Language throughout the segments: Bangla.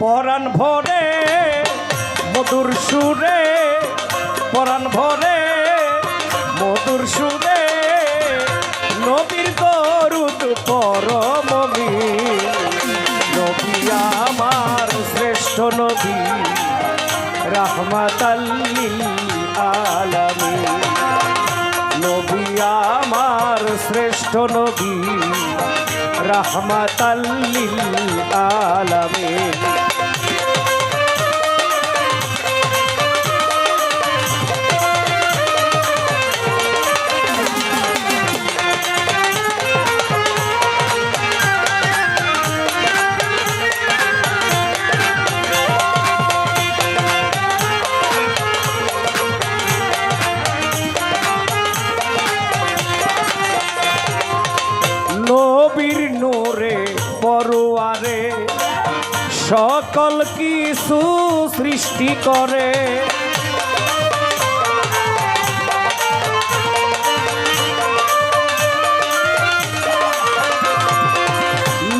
পরাণ ভরে, মধুর সুরে, পরাণ ভরে, মধুর সুরে, নবীর দরুদ পরমমি নবী আমার শ্রেষ্ঠ নবী রাহমাতাল্লিল আলামিন। নবী আমার শ্রেষ্ঠ নবী রাহমাতাল্লিল আলামিন। সকল কিছু সৃষ্টি করে।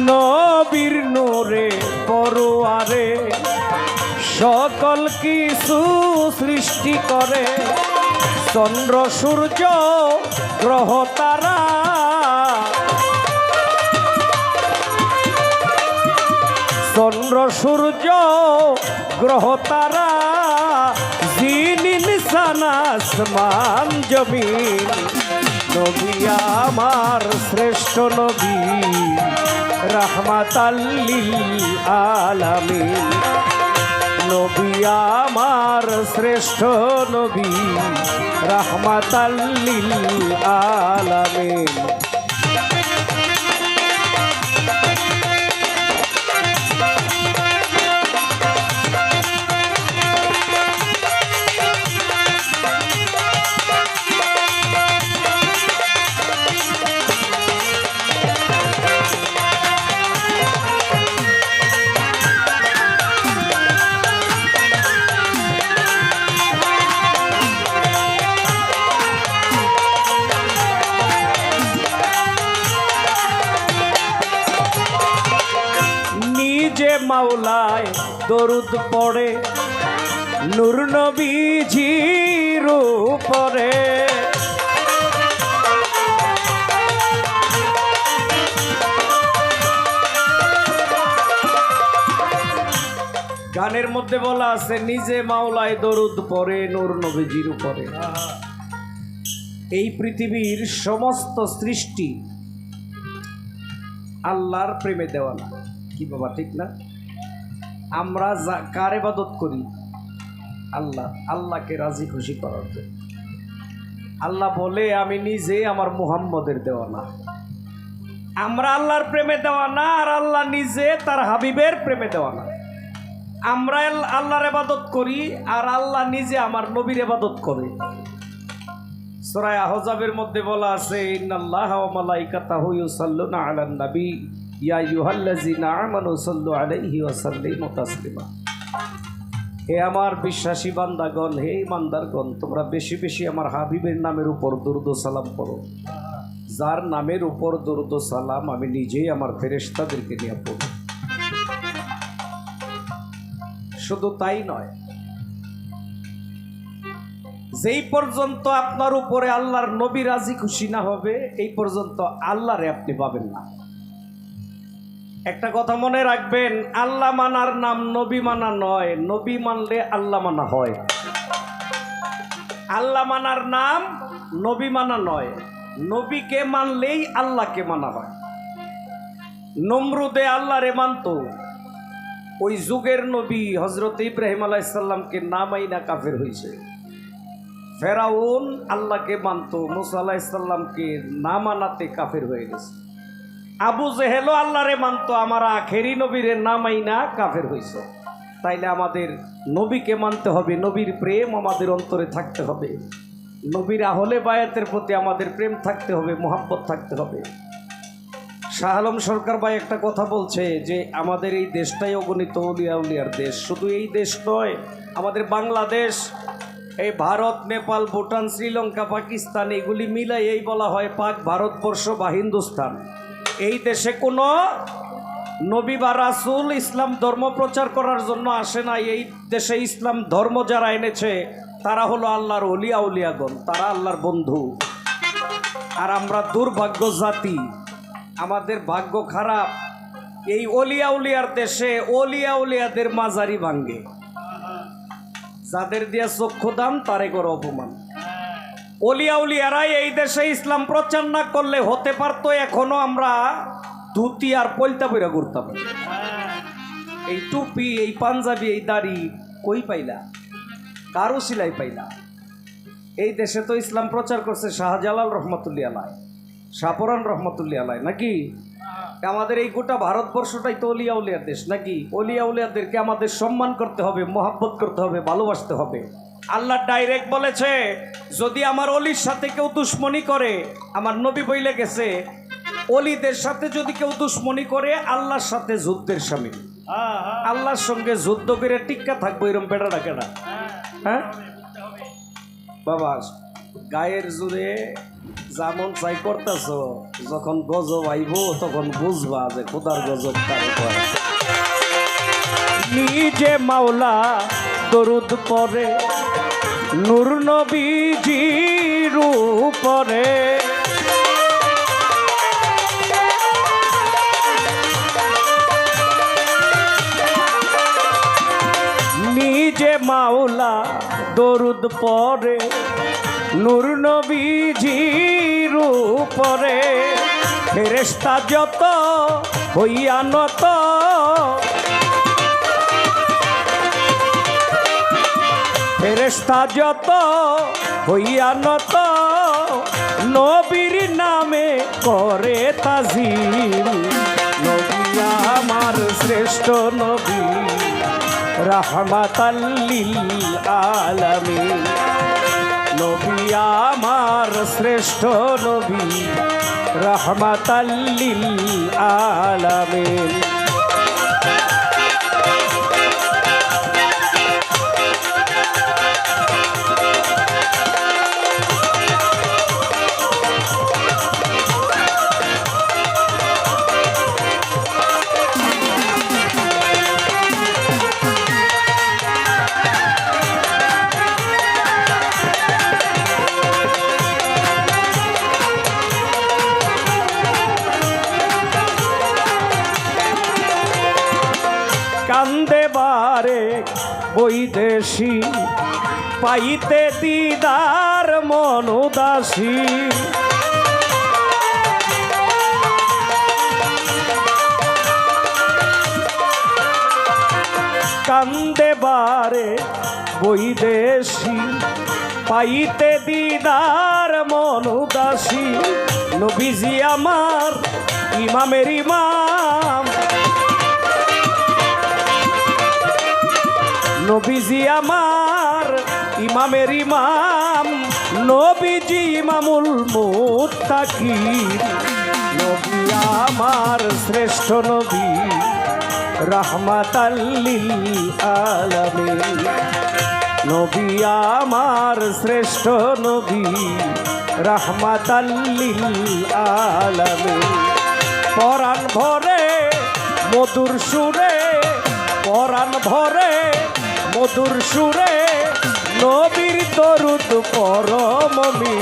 নবীর নূরে পরোয়ারে সকল কিছু সৃষ্টি করে। চন্দ্র, সূর্য, গ্রহ, তারা চন্দ্র সূর্য, গ্রহ তারা সানাসমান জমিন, নবী আমার শ্রেষ্ঠ নবী, রহমাতাল্লিল আলামিন। নবী আমার শ্রেষ্ঠ নবী, রহমাতাল্লিল আলামিন। মাওলায় দরুদ পড়ে, নূর নবীজির উপরে গানের মধ্যে বলা আছে, নিজে মাওলায় দরুদ পরে নূর নবীজির উপরে। এই পৃথিবীর সমস্ত সৃষ্টি আল্লাহর প্রেমে দেওয়া না কি বাবা, ঠিক না? আমরা কার এবাদত করি? আল্লাহ, আল্লাহকে রাজি খুশি করার জন্য। আল্লাহ বলে, আমি নিজে আমার মুহাম্মদের দেওয়া না আমরা আল্লাহর প্রেমে দেওয়া না আর আল্লাহ নিজে তার হাবিবের প্রেমে দেওয়া না আমরা আল্লাহর এবাদত করি, আর আল্লাহ নিজে আমার নবীর এবাদত করে। সূরা আহজাবের মধ্যে বলা আছে, ইন্নাল্লাহা মালাইকাতাহু ইউসাল্লুনা আলান নবী ইয়া আইয়ুহাল্লাযিনা আমানু সাল্লু আলাইহি ওয়া তাসলিমা। হে আমার বিশ্বাসী বান্দাগণ, হে ইমানদারগণ তোমরা বেশি বেশি আমার হাবিবের নামের উপর দুরুদ সালাম পড়ো। যার নামের উপর দুরুদ সালাম আমি নিজেই আমার ফেরেশতাদেরকে নিয়ে পড়ব শুধু তাই নয়, যেই পর্যন্ত আপনার উপরে আল্লাহর নবী রাজি খুশি না হবে, এই পর্যন্ত আল্লাহরে আপনি পাবেন না। একটা কথা মনে রাখবেন, আল্লাহ মানার নাম নবী মানা নয়, নবী মানলে আল্লাহ মানা হয়। আল্লাহ মানার নাম নবী মানা নয়, নবীকে মানলেই আল্লাহকে মানা হয়। নমরুদে আল্লাহরে মানত, ওই যুগের নবী হজরত ইব্রাহিম আলাইসাল্লামকে নামাই না কাফের হয়েছে ফেরাউন আল্লাহকে মানত, মুসা আলাহিসাল্লামকে না মানাতে কাফের হয়ে গেছে। আবু জেহেলও আল্লাহরে মানত, আমার আখেরি নবীরে নামাই না, কাফের হয়েছে তাইলে আমাদের নবীকে মানতে হবে, নবীর প্রেম আমাদের অন্তরে থাকতে হবে। নবীর আহলে বায়াতের প্রতি আমাদের প্রেম থাকতে হবে, মোহাব্বত থাকতে হবে। শাহ আলম সরকার ভাই একটা কথা বলছে যে, আমাদের এই দেশটাই অগণিত উলিয়া উলিয়ার দেশ। শুধু এই দেশ নয়, আমাদের বাংলাদেশ, এই ভারত, নেপাল, ভুটান, শ্রীলঙ্কা, পাকিস্তান, এগুলি মিলাই এই বলা হয় পাক ভারতবর্ষ বা হিন্দুস্তান। এই দেশে কোনো নবী বা রাসুল ইসলাম ধর্ম প্রচার করার জন্য আসে না এই দেশে ইসলাম ধর্ম যারা এনেছে, তারা হলো আল্লাহর অলিয়া উলিয়াগণ, তারা আল্লাহর বন্ধু। আর আমরা দুর্ভাগ্য জাতি, আমাদের ভাগ্য খারাপ। এই অলিয়া উলিয়ার দেশে অলিয়া উলিয়াদের মাজারি ভাঙ্গে। যাদের দিয়া চক্ষু দান, তারে করে অপমান। অলিয়া উলিয়ারাই এই দেশে ইসলাম প্রচার না করলে হতে পারতো, এখনও আমরা ধুতি আর পলতা বইরা ঘুরতাম। এই টুপি, এই পাঞ্জাবি, এই দাড়ি কই পাইলা? কারও সিলাই পাইলা? এই দেশে তো ইসলাম প্রচার করছে শাহজালাল রহমতুল্লি আলাই সাপরান রহমতুল্লি আলাই, নাকি? আমাদের এই গোটা ভারতবর্ষটাই তো অলিয়া উলিয়ার দেশ, নাকি? অলিয়া উলিয়াদেরকে আমাদের সম্মান করতে হবে, মোহাব্বত করতে হবে, ভালোবাসতে হবে। আল্লাহ ডাইরেক্ট বলেছে, যদি আমার অলির সাথে কেউ দুশ্মনী করে, আমার নবী বইলে গেছে, অলিদের সাথে যদি কেউ দুশ্মনী করে, আল্লাহর সাথে যুদ্ধের স্বামী। আল্লাহর সঙ্গে যুদ্ধ করে টিক্কা থাকব, এরম বেড়াটা কেনা হ্যাঁ? বাবা, গায়ের জুড়ে যেমন চাই করতেছ, যখন গজব আইব, তখন বুঝবা যে খোদার গজব নিজে মাওলা দরুদ পরে, নূর নবীজির উপরে। নিজে মাওলা দরুদ পরে, নূর নবীজির উপরে। ফেরেস্তা যত হইয়া নত ফেরেস্তা যত হইয়া নত, নবীর নামে করে তাজিম নবী আমার শ্রেষ্ঠ নবী রহমাতাল্লিল আলামিন। নবী আমার শ্রেষ্ঠ নবী রহমাতাল্লিল আলামিন। বারে বৈদেশি পাইতে দিদার মন উদাসী কান্দে বারে বৈদেশি পাইতে দিদার মন উদাসী নবীজি আমার ইমামের ইমাম নবীজি আমার, ইমামের ইমাম, নবীজি ইমামুল মুত্তাকিন। নবী আমার শ্রেষ্ঠ নবী রহমাতাল্লিল আলামিন নবী আমার শ্রেষ্ঠ নবী রহমাতাল্লিল আলামিন পরাণ ভরে, মধুর সুরে, পরাণ ভরে মধুর সুরে নবীর দরুদ পরমমি